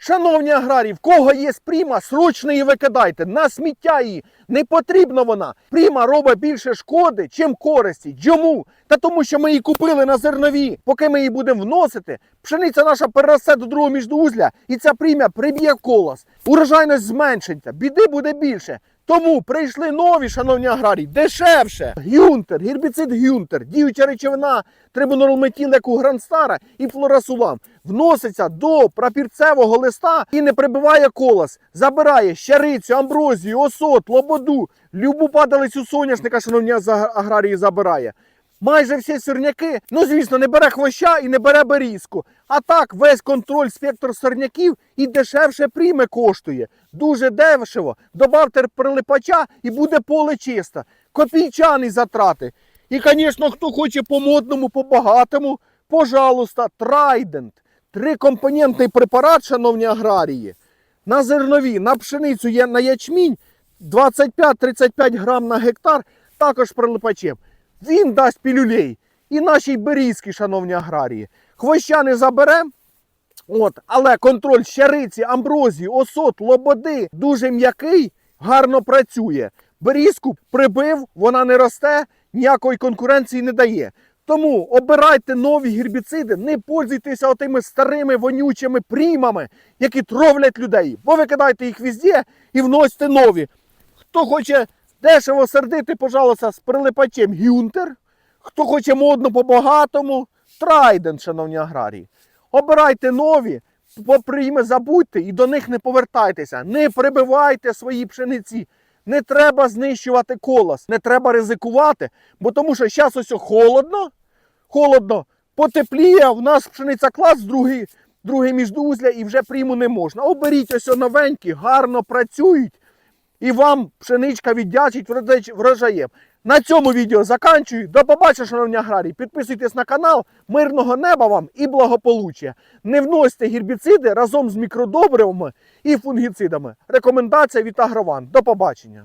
Шановні аграрії, в кого є спріма, срочно її викидайте. На сміття її. Не потрібна вона. Пріма робить більше шкоди, чим користі. Чому? Та тому, що ми її купили на зернові. Поки ми її будемо вносити, пшениця наша переросте до другого міждузля, і ця прім'я приб'є колос. Урожайність зменшиться, біди буде більше. Тому прийшли нові, шановні аграрії, дешевше. Гюнтер, гербіцид Гюнтер, діюча речовина трибунолметіл, як у Грандстара і флорасулам, вноситься до прапірцевого листа і не прибиває колос. Забирає щарицю, амброзію, осот, лободу, любу падалицю соняшника, шановні аграрії, забирає. Майже всі сорняки, ну звісно, не бере хвоща і не бере берізку. А так весь контроль спектр сорняків і дешевше прийме коштує. Дуже дешево. Добавте прилипача і буде поле чисте. Копійчані затрати. І, звісно, хто хоче по модному, по багатому, пожалуйста, Трайдент. Трикомпонентний препарат, шановні аграрії. На зернові, на пшеницю є на ячмінь 25-35 грам на гектар, також прилипачем. Він дасть пілюлей. І нашій берізки, шановні аграрії. Хвоща не заберемо. От, але контроль щариці, амброзії, осот, лободи дуже м'який, гарно працює. Берізку прибив, вона не росте, ніякої конкуренції не дає. Тому обирайте нові гербіциди, не пользуйтеся отими старими вонючими приймами, які тровлять людей. Бо викидайте їх везде і вносьте нові. Хто хоче дешево сердити, пожалуйста, з прилипачем Гюнтер. Хто хоче модно по-багатому, Трайден, шановні аграрії. Обирайте нові, по прийми забудьте і до них не повертайтеся. Не прибивайте свої пшениці. Не треба знищувати колос, не треба ризикувати, бо тому що зараз ось холодно, холодно, потепліє, в нас пшениця клас, другий, другий міждоузля і вже прийму не можна. Оберіть ось новенькі, гарно працюють і вам пшеничка віддячить врожаєм. На цьому відео заканчую. До побачення, шановні аграрії. Підписуйтесь на канал. Мирного неба вам і благополуччя. Не вносьте гербіциди разом з мікродобривами і фунгіцидами. Рекомендація від Агрован. До побачення.